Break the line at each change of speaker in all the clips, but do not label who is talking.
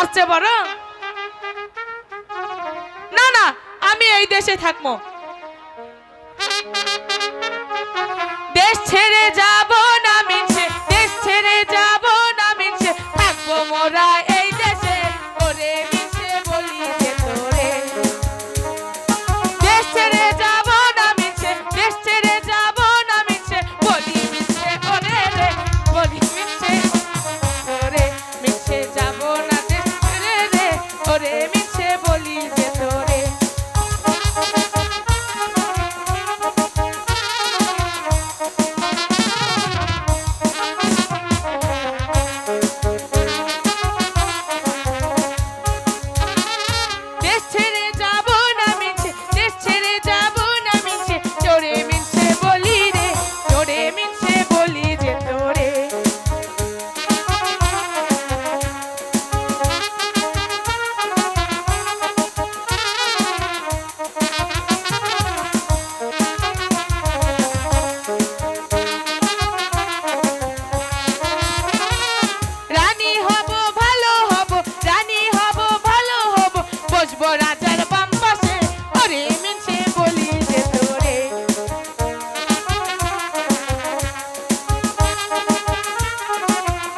তার বড় না না, আমি এই দেশে থাকব। দেশ ছেড়ে যাব না মিনছে, দেশ ছেড়ে যাব না মিনছে, থাকব মোরা বসবো রাজার বাম পাশে, ওরে মিনছে বলি যে তোরে।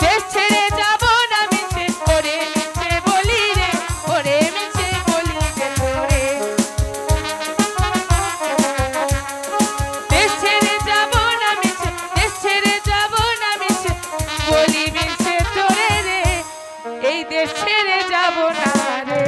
দেশ ছেড়ে যাব না মিছে তোরে সে বলি রে, ওরে মিছে বলি যে তোরে। দেশ ছেড়ে যাব না মিছে দেশ ছেড়ে যাব না মিছে বলি মিছে তোরে রে। এই দেশ ছেড়ে যাব না রে।